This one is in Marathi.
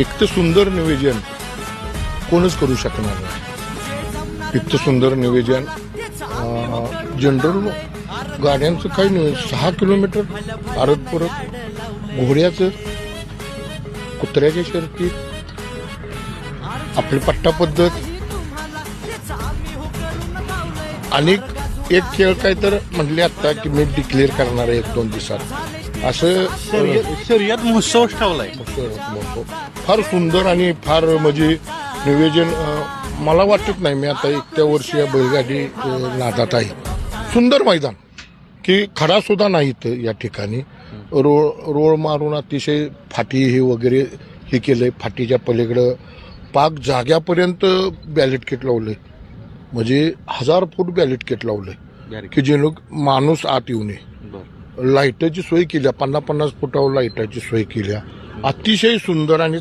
इतकं सुंदर नियोजन कोणच करू शकणार नाही. इतकं सुंदर नियोजन जनरल गाड्यांचं काही नाही. सहा किलोमीटर परत परत घोड्याचं कुत्र्याच्या शर्ती आपली पट्टा पद्धत. आणि एक खेळ काय तर म्हणले आता की मी डिक्लेअर करणार आहे एक दोन दिवसात. असं शर्यत महोत्सव ठेवलाय फार सुंदर आणि फार म्हणजे नियोजन अं, मला वाटत नाही मी आता एक त्या वर्षी या बैलगाडी नादात आहे. सुंदर मैदान. की खडा सुद्धा नाही इथं या ठिकाणी. रोळ रोळ मारून अतिशय फाटी हे वगैरे हे केलंय. फाटीच्या पलीकडं पाक जाग्यापर्यंत बॅलेट किट लावलंय. म्हणजे हजार फूट बॅलेट किट लावलंय. की जे लोक माणूस आत येऊ नये. लाईटाची सोय केल्या पन्नास पन्नास फुटावर लाईटाची सोय केल्या अतिशय सुंदर आणि